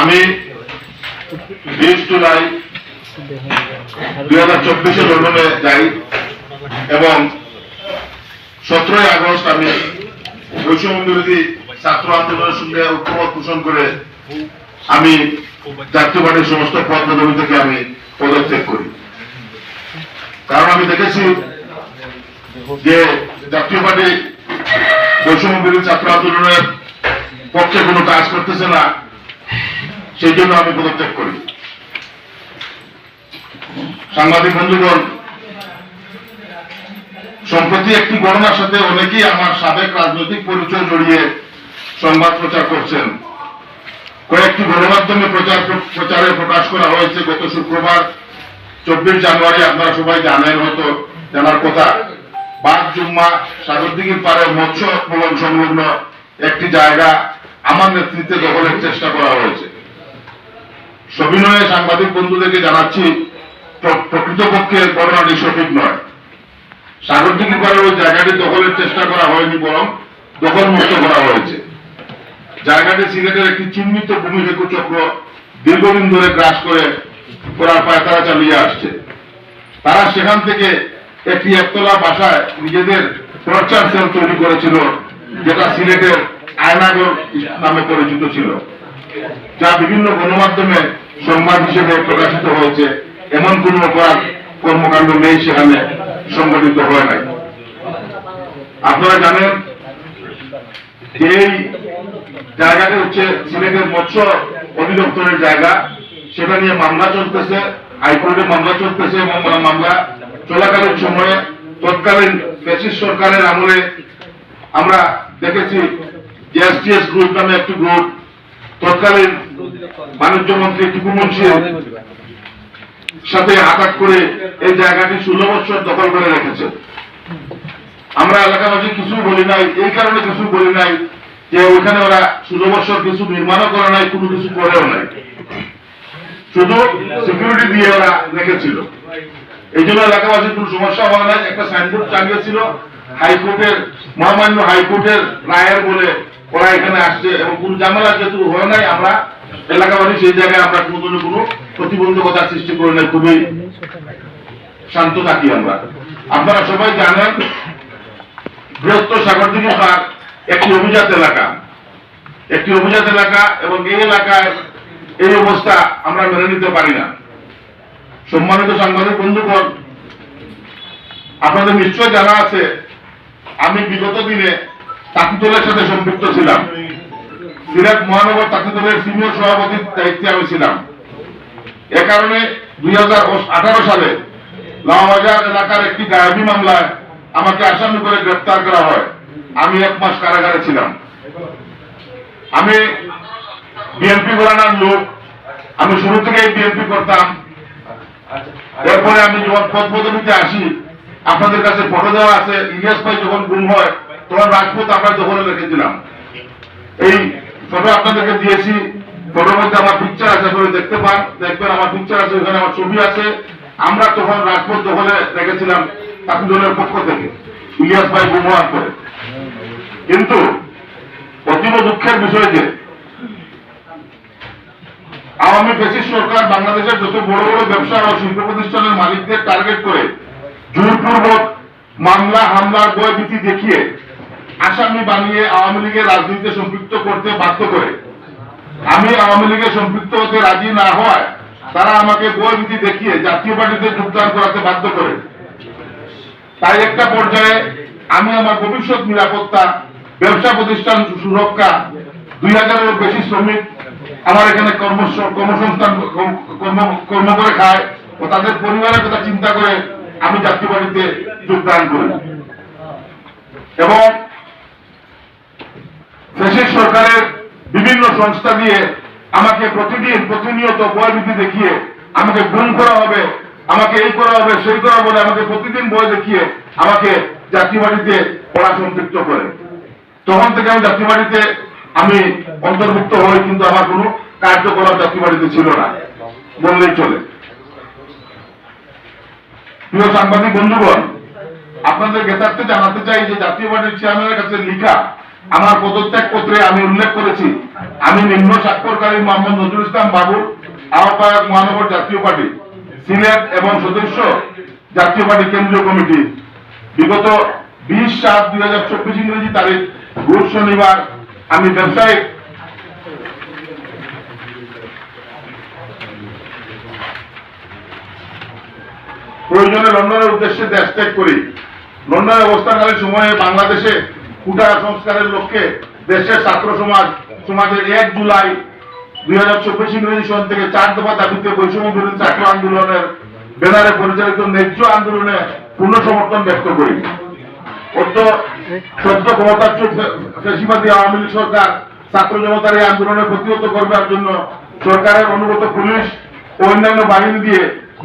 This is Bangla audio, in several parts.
আমি বিশ জুলাই দুই হাজার চব্বিশে লন্ডনে যাই এবং সতেরোই আগস্ট আমি বৈষম্য ছাত্র আন্দোলনের সঙ্গে ঐক্যমত পোষণ করে আমি জাতীয় পার্টির সমস্ত পদ থেকে আমি পদত্যাগ করি। কারণ আমি দেখেছি যে জাতীয় পার্টি বৈষম্য বিরোধী ছাত্র আন্দোলনের পক্ষে কোনো কাজ করতেছে না, সেই জন্য আমি পদত্যাগ করি। সাংবাদিক বন্ধুগণ, সম্প্রতি একটি ঘটনার সাথে অনেকেই আমার সাবেক রাজনৈতিক পরিচয় জড়িয়ে সংবাদ প্রচার করছেন। কয়েকটি গণমাধ্যমে প্রচার প্রচারে প্রকাশ করা হয়েছে। গত শুক্রবার, চব্বিশ জানুয়ারি, আপনারা সবাই জানেন হয়তো, জানার কথা। বাঘ, জুম্মা, সাগরদিঘির পারে মৎস্য পালন সংলগ্ন একটি জায়গা আমার নেতৃত্বে দখলের চেষ্টা করা হয়েছে। সবিনয়ে সাংবাদিক বন্ধুদেরকে জানাচ্ছি প্রকৃতপক্ষে ঘটনাটি সঠিক নয়। সাগরদিঘির পারে ওই জায়গাটি দখলের চেষ্টা করা হয়নি বরং দখল মুক্ত করা হয়েছে। জায়গাটি সিলেটের একটি চিহ্নিত ভূমি চক্র দীর্ঘদিন ধরে গ্রাস করে করার পায়তারা চালিয়ে আসছে। তারা সেখান থেকে একটি একতলা বাসায় নিজেদের প্রচার সেল তৈরি করেছিল, যেটা সিলেটের আয়নাগর নামে পরিচিত ছিল, যা বিভিন্ন গণমাধ্যমে সংবাদ হিসেবে প্রকাশিত হয়েছে। এমন কোন অপরাধ কর্মকাণ্ড নেই সেখানে সংগঠিত হয় নাই। আপনারা জানেন, এই জায়গাটা হচ্ছে সিলেটের মৎস্য অধিদপ্তরের জায়গা। সেটা নিয়ে মামলা চলতেছে, হাইকোর্টে মামলা চলতেছে এবং মামলা। চলাকালীন সময়ে তৎকালীন ব্রিটিশ সরকারের আমলে আমরা দেখেছি এসটিএস গ্রুপ নামে একটি গ্রুপ তৎকালীন বাণিজ্য মন্ত্রী টিপু মুন্সির সাথে আঘাত করে এই জায়গাটি ষোলো বছর দখল করে রেখেছে। আমরা এলাকাবাসী কিছু বলি নাই, এই কারণে কিছু বলি নাই যে ওখানে ওরা ষোলো বছর কিছু নির্মাণও করে নাই, কোনো কিছু করেও নাই। শুধু সিকিউরিটি দিয়ে ওরা রেখেছিল। এই জন্য এলাকাবাসীর কোনো সমস্যা হয় নাই। একটা সাইনবোর্ড চালিয়েছিল হাইকোর্টের, মহামান্য হাইকোর্টের রায়ের বলে ওরা এখানে আসছে এবং কোন ঝামেলা যেহেতু হয় নাই, আমরা এলাকাবাসী সেই জায়গায় আমরা কোনো ধরনের কোনো প্রতিবন্ধকতা সৃষ্টি করে নাই, খুবই শান্ত থাকি আমরা। আপনারা সবাই জানেন, বৃহত্তর সাগরদিঘি পার্ক একটি অভিজাত এলাকা। একটি অভিজাত এলাকা এবং এই এলাকায় এই অবস্থা আমরা মেনে নিতে পারি না। সম্মানিত সাংবাদিক বন্ধুগণ, আপনাদের নিশ্চয় জানা আছে, আমি বিগত দিনে তাঁতিদলের সাথে সম্পৃক্ত ছিলাম। সিরাজ মহানগর তাঁতিদলের সিনিয়র সভাপতির দায়িত্বে আমি ছিলাম। এ কারণে দুই হাজার আঠারো সালে লাওবাজার এলাকার একটি গায়েবী মামলায় আমাকে আসামি করে গ্রেপ্তার করা হয়। আমি এক মাস কারাগারে ছিলাম। আমি বিএনপি ঘোরানোর লোক। আমি শুরু থেকেই বিএনপি করতাম। এরপরে আমি যখন পদ পদবিতে আসি, আপনাদের কাছে ফটো দেওয়া আছে। ইলিয়াস ভাই যখন গুম হয় তখন রাজপথ আমরা দখলে রেখেছিলাম। এই ফটো আপনাদেরকে দিয়েছি ফটোর মধ্যে আমার পিকচার আছে আপনারা দেখতে পান দেখবেন আমার পিকচার আছে, ওখানে আমার ছবি আছে। আমরা তখন রাজপথ দখলে রেখেছিলাম দলের পক্ষ থেকে, ইলিয়াস ভাই গুম হওয়ার পরে। কিন্তু অতীব দুঃখের বিষয় যে, আওয়ামী ফেসিস সরকার বাংলাদেশের যত বড় বড় ব্যবসা ও শিল্প প্রতিষ্ঠানের মালিকদের টার্গেট করে, জোরপূর্বক মামলা, হামলার ভয়ভীতি দেখিয়ে আসামি বানিয়ে আওয়ামী লীগের রাজনীতিতে সম্পৃক্ত করতে বাধ্য করে। আমি আওয়ামী লীগে সম্পৃক্ত হতে রাজি না হওয়ায় তারা আমাকে ভয়ভীতি দেখিয়ে জাতীয় পার্টিতে যোগদান করাতে বাধ্য করে। তাই একটা পর্যায়ে আমি আমার ভবিষ্যৎ নিরাপত্তা, ব্যবসা প্রতিষ্ঠান সুরক্ষা, দুই হাজারেরও বেশি শ্রমিক আমার এখানে কর্ম কর্মসংস্থান, কর্ম- কর্ম কর্ম করে খায় ও তাদের পরিবারের কথা চিন্তা করে আমি জাতীয় পার্টিতে যোগদান করি। এবং দেশের সরকারের বিভিন্ন সংস্থা দিয়ে আমাকে প্রতিদিন প্রতিনিয়ত ভয়ভীতি দেখিয়ে আমাকে গুম করা হবে, আমাকে এই করা হবে, সেই করা বলে আমাকে প্রতিদিন ভয় দেখিয়ে আমাকে জাতীয় বাড়িতে পড়া সম্পৃক্ত করে। তখন থেকে আমি জাতীয়বাড়িতে আমি অন্তর্ভুক্ত হই, কিন্তু আমার কোনো কার্যকলাপ জাতীয় বাড়িতে ছিল না, বললেই চলে। প্রিয় সাংবাদিক বন্ধুগণ, আপনাদের জ্ঞাতার্থে জানাতে চাই যে জাতীয় পার্টির চেয়ারম্যানের কাছে লিখা আমার পদত্যাগ পত্রে আমি উল্লেখ করেছি, আমি নিম্ন স্বাক্ষরকারী মোহাম্মদ নজরুল ইসলাম বাবু, আহ্বায়ক মহানগর জাতীয় পার্টি, সিলেট এবং সদস্য জাতীয় পার্টি কেন্দ্রীয় কমিটি। বিগত বিশ সাত দুই হাজার চব্বিশ ইংরেজি তারিখ, রোজ শনিবার আমি ব্যবসায়িক প্রয়োজনে লন্ডনের উদ্দেশ্যে দেশ ত্যাগ করি। লন্ডনে অবস্থানকালীন সময়ে বাংলাদেশে কুটা সংস্কারের লক্ষ্যে দেশের ছাত্র সমাজ, সমাজের এক জুলাই দুই হাজার চব্বিশ ইংরেজি সন থেকে চার দফা দাবিতে বৈষম্য বিরোধী ছাত্র আন্দোলনের ব্যানারে পরিচালিত ন্যায্য আন্দোলনে পূর্ণ সমর্থন ব্যক্ত করি। সদ্য ক্ষমতাচ্যুত ফেসিবাদী আওয়ামী লীগ সরকার ছাত্র জনতার এই আন্দোলনে প্রতিহত করবার জন্য সরকারের অনুগত পুলিশ ও অন্যান্য বাহিনী দিয়ে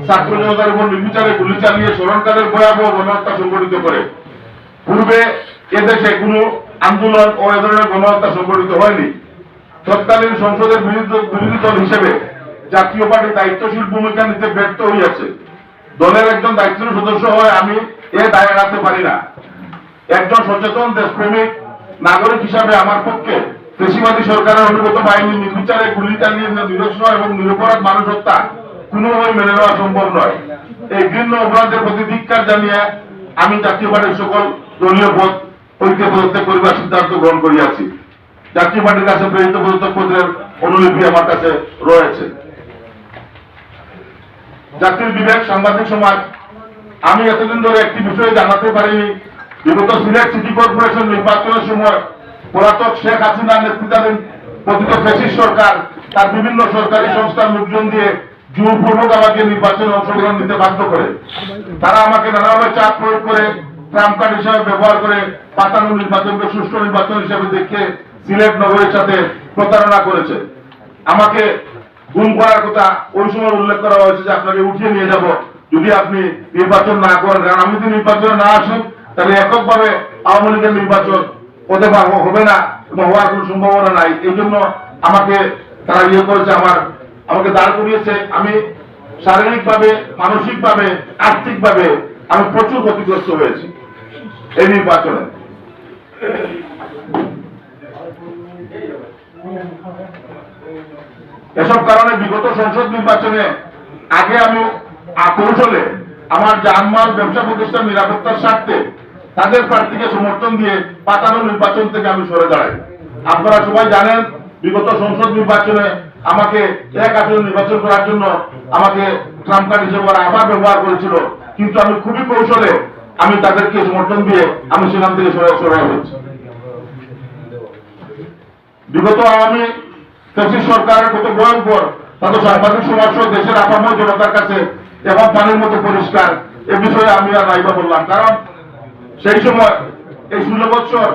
ছাত্র জনতার উপর নির্বিচারে গুলি চালিয়ে স্মরণকালের ভয়াবহ গণহত্যা সংঘটিত করে। পূর্বে এদেশে কোনো আন্দোলন ও এ ধরনের গণহত্যা সংঘটিত হয়নি। তৎকালীন সংসদের বিরোধী দল হিসেবে জাতীয় পার্টি দায়িত্বশীল ভূমিকা নিতে ব্যর্থ হইয়াছে। দলের একজন দায়িত্বশীল সদস্য হয়ে, আমি এ দায় এড়াতে পারি না। একজন সচেতন, দেশপ্রেমিক নাগরিক হিসাবে আমার পক্ষে কৃষিবাদী সরকারের অনুগত বাহিনী নির্বিচারে গুলি চালিয়ে নিরস্ব এবং নিরপরাধ মানুষ হত্যা কোনোভাবে মেনে নেওয়া সম্ভব নয়। এই ঘৃণ্য অপরাধের প্রতি ধিক্কার জানিয়ে আমি জাতীয় পার্টির সকল দলীয় পদ ঐক্য পদত্যাগ করিবার সিদ্ধান্ত গ্রহণ করিয়াছি। জাতীয় পার্টির কাছে প্রেরিত পদত্যাগ পত্রের অনুলিপি আমার কাছে রয়েছে। জাতির বিবেক সাংবাদিক সমাজ, আমি এতদিন ধরে একটি বিষয়ে জানাতে পারিনি। বিগত সিলেট সিটি কর্পোরেশন নির্বাচনের সময় পলাতক শেখ হাসিনার নেতৃত্বাধীন পতিত ফেসিস সরকার তার বিভিন্ন সরকারি সংস্থার লোকজন দিয়ে জোরপূর্বক আমাকে নির্বাচনে অংশগ্রহণ নিতে বাধ্য করে। তারা আমাকে নানাভাবে চাপ প্রয়োগ করে ট্রাম্প কার্ড হিসাবে ব্যবহার করে পাতানো নির্বাচনকে সুষ্ঠু নির্বাচন হিসেবে দেখে সিলেট নগরের সাথে প্রতারণা করেছে। আমাকে গুম করার কথা ওই সময় উল্লেখ করা হয়েছে যে আপনাকে উঠিয়ে নিয়ে যাব। যদি আপনি নির্বাচন না করেন, কারণ আমি যদি নির্বাচনে না আসি, তাহলে এককভাবে আওয়ামী লীগের নির্বাচন হতে পারব হবে না এবং হওয়ার কোনো সম্ভাবনা নাই। এই জন্য আমাকে তারা ইয়ে করেছে, আমার, আমাকে দাঁড় করিয়েছে। আমি শারীরিকভাবে, মানসিকভাবে, আর্থিকভাবে আমি প্রচুর ক্ষতিগ্রস্ত হয়েছি। এই নির্বাচনে। এসব কারণে বিগত সংসদ নির্বাচনে আগে আমি কৌশলে আমার জানমাল ব্যবসা প্রতিষ্ঠান নিরাপত্তার স্বার্থে তাদের প্রার্থীকে সমর্থন দিয়ে পাতানো নির্বাচন থেকে আমি সরে দাঁড়াই। আপনারা সবাই জানেন, বিগত সংসদ নির্বাচনে আমাকে এক আসনে নির্বাচন করার জন্য আমাকে ট্রাম্প কার্ড হিসেবে আবার ব্যবহার করেছিল। কিন্তু আমি খুবই কৌশলে আমি তাদেরকে সমর্থন দিয়ে আমি সেখান থেকে সরে সরে হয়েছি বিগত আওয়ামী ফ্যাসিস্ট সরকারের কত ভয়ঙ্কর তাদের সাংবাদিক সমাজ দেশের আপামর জনতার কাছে এখন পানির মতো পরিষ্কার, এ বিষয়ে আমি আর নাইবা বললাম। কারণ সেই সময়, এই ষোলো বছর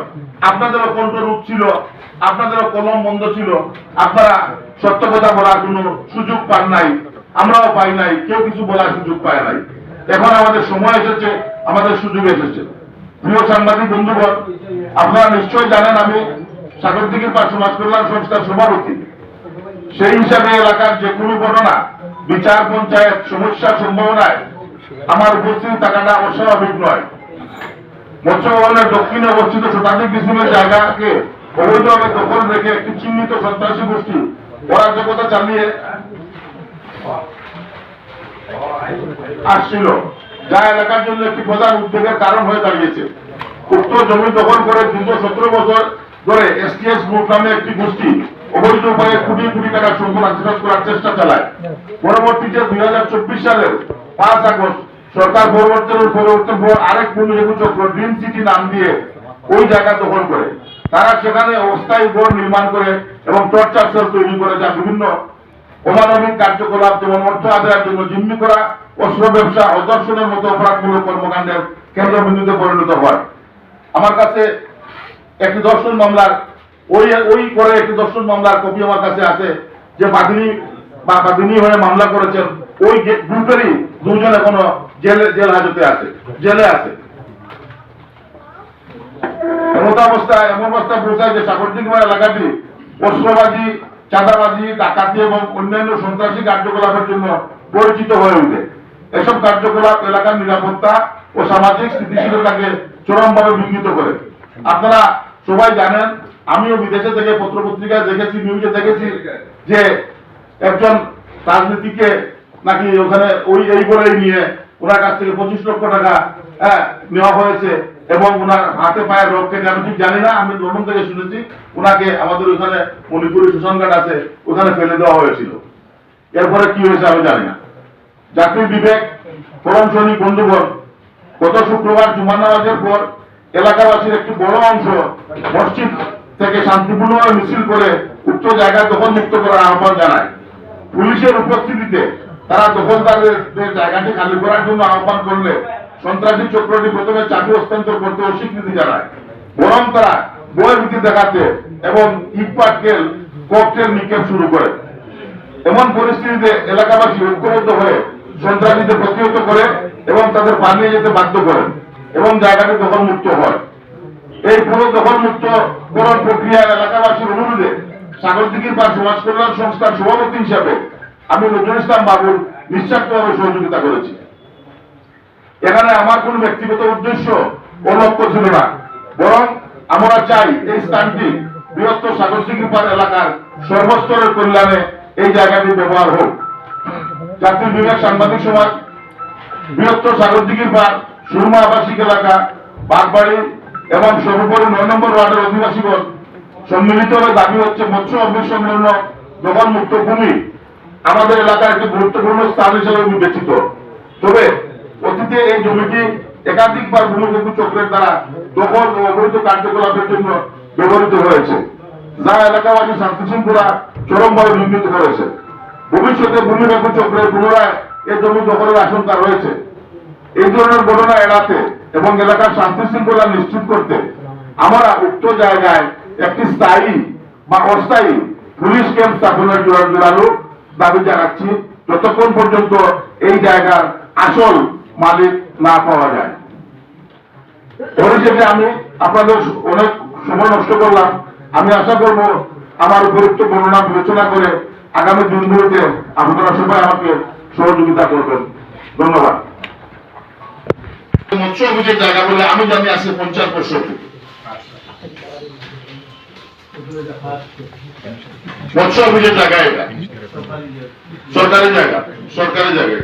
আপনাদেরও কণ্ঠরূপ ছিল, আপনাদেরও কলম বন্ধ ছিল, আপনারা সত্য কথা বলার কোনো সুযোগ পান নাই, আমরাও পাই নাই, কেউ কিছু বলার সুযোগ পায় নাই। এখন আমাদের সময় এসেছে, আমাদের সুযোগ এসেছে। প্রিয় সাংবাদিক বন্ধুগণ, আপনারা নিশ্চয়ই জানেন আমি সাগরদিঘির পাশ সমাজ কল্যাণ সংস্থার সভাপতি। সেই হিসাবে এলাকার যে কোনো ঘটনা, বিচার, পঞ্চায়েত সমস্যার সম্ভাবনায় আমার উপস্থিতি থাকাটা অস্বাভাবিক নয়। মৎস্য ভবনের দক্ষিণে অবস্থিত শতাধিক ডিসিমের জায়গাকে অবৈধভাবে দখল রেখে একটি চিহ্নিত সন্ত্রাসী গোষ্ঠী অরাজকতা চালিয়ে আসছিল। যা এলাকার জন্য একটি প্রধান উদ্বেগের কারণ হয়ে দাঁড়িয়েছে। উক্ত জমি দখল করে দীর্ঘ সতেরো বছর ধরে এসটিএস গ্রুপ নামে একটি গোষ্ঠী অবৈধ উপায়ে কোটি কোটি টাকার সম্পদ আত্মসাৎ করার চেষ্টা চালায়। পরবর্তীতে দুই হাজার চব্বিশ সালের পাঁচ আগস্ট সরকার পরিবর্তনের পরিবর্তন পর আরেক ভূমিরেগু চক্র ড্রিম সিটি নাম দিয়ে ওই জায়গা দখল করে। তারা সেখানে অস্থায়ী বোর্ড নির্মাণ করে এবং টর্চার সেল তৈরি করে যা বিভিন্ন অমানবিক কার্যকলাপ যেমন অর্থ আদায়ের জন্য জিম্মি করা অস্ত্র ব্যবসা অদর্শনের মতো অপরাধমূলক কর্মকাণ্ডের কেন্দ্রবিন্দুতে পরিণত হয়। আমার কাছে একটি দর্শন মামলার ওই ওই করে একটি দর্শন মামলার কপি আমার কাছে আছে যে বাদিনী বা বাদিনী হয়ে মামলা করেছেন। ওই গ্রুপেরই দুজন এখনও জেলে জেল হাজতে আছে, জেলে আছে। এমন অবস্থায়, এমন অবস্থা পৌঁছায় যে সাগরদিঘিমা এলাকাটি অস্ত্রবাজি চাঁদাবাজি, ডাকাতি এবং অন্যান্য সন্ত্রাসী কার্যকলাপের জন্য পরিচিত হয়ে উঠে। এসব কার্যকলাপ এলাকার নিরাপত্তা ও সামাজিক স্থিতিশীলতাকে চরমভাবে বিঘ্নিত করে। আপনারা সবাই জানেন, আমিও বিদেশে থেকে পত্রপত্রিকায় দেখেছি, নিউজে দেখেছি যে একজন রাজনীতিকে নাকি ওখানে ওই এই বলেই নিয়ে ওনার কাছ থেকে পঁচিশ লক্ষ টাকা হ্যাঁ নেওয়া হয়েছে। এবং ওনার হাতে পায়ে রোগ কেটে আমি ঠিক জানি না, আমি লন্ডন থেকে শুনেছি ওনাকে আমাদের ওখানে মণিপুরি শ্মশান ঘাট আছে, ওখানে ফেলে দেওয়া হয়েছিল। এরপরে কি হয়েছে আমি জানি না। জাতির বিবেক, পরম সৈনিক বন্ধুগণ, গত শুক্রবার জুমার নামাজের পর এলাকাবাসীর একটি বড় অংশ মসজিদ থেকে শান্তিপূর্ণভাবে মিছিল করে উচ্চ জায়গায় দখল মুক্ত করার আহ্বান জানায়। পুলিশের উপস্থিতিতে তারা দখলদারদের জায়গাটি খালি করার জন্য আহ্বান করলে সন্ত্রাসী চক্রটি প্রথমে চাকরি হস্তান্তর করতে অস্বীকৃতি জানায়। বরং তারা বইয়ের ভীতি দেখাতে এবং ইট পাটকেল ককটেল নিক্ষেপ শুরু করে। এমন পরিস্থিতিতে এলাকাবাসী ঐক্যবদ্ধ হয়ে সন্ত্রাসীদের প্রতিহত করে এবং তাদের পালিয়ে যেতে বাধ্য করেন এবং জায়গাটি দখল মুক্ত হয়। এই পুরো দখল মুক্ত করণ প্রক্রিয়ার এলাকাবাসীর অনুরোধে সাগরদিঘির বা সমাজ কল্যাণ সংস্থার সভাপতি হিসাবে আমি নজরুল ইসলাম বাবুর নিঃস্বার্থভাবে সহযোগিতা করেছি। এখানে আমার কোন ব্যক্তিগত উদ্দেশ্য ও লক্ষ্য ছিল না। বরং আমরা চাই এই স্থানটি বৃহত্তর সাগরদিঘি পার এলাকার সর্বস্তরের কল্যাণে এই জায়গাটি ব্যবহার হোক। জাতীয় বিভাগ সাংবাদিক সমাজ, বৃহত্তর সাগরদিঘির পার সুরমা আবাসিক এলাকা, বাগবাড়ি এবং সর্বোপরি নয় নম্বর ওয়ার্ডের অধিবাসীগণ সম্মিলিতভাবে দাবি হচ্ছে মৎস্য অভ্যসম্পন্ন দখল মুক্ত ভূমি আমাদের এলাকার একটি গুরুত্বপূর্ণ স্থান হিসেবে বিবেচিত। তবে অতীতে এই জমিটি একাধিকবার ভূমিকম্প চক্রের দ্বারা দখল ও অবৈধ কার্যকলাপের জন্য ব্যবহৃত হয়েছে, যা এলাকাবাসী শান্তি শৃঙ্খলা চরমভাবে বিঘ্নিত করেছে। ভবিষ্যতে ভূমিকম্প চক্রের পুনরায় এই জমি দখলের আশঙ্কা রয়েছে। এই ধরনের ঘটনা এড়াতে এবং এলাকার শান্তি শৃঙ্খলা নিশ্চিত করতে আমরা উক্ত জায়গায় একটি স্থায়ী বা অস্থায়ী পুলিশ ক্যাম্প স্থাপনের জোরালো দাবি জানাচ্ছি। যতক্ষণ পর্যন্ত এই জায়গার আসল মালিক না পাওয়া যায়। পরিশেষে আমি আপনাদের অনেক সময় নষ্ট করলাম। আমি আশা করব আমার উপযুক্ত বর্ণনা বিবেচনা করে আগামী দিনগুলোতে আপনারা সবাই আমাকে সহযোগিতা করবেন। ধন্যবাদ। মৎস্য অভিযোগ জায়গা বলে আমি জানি আছে পঞ্চাশ বছর। মৎস্য অভিযোগ জায়গা এটা। সরকারি জায়গা সরকারি জায়গা।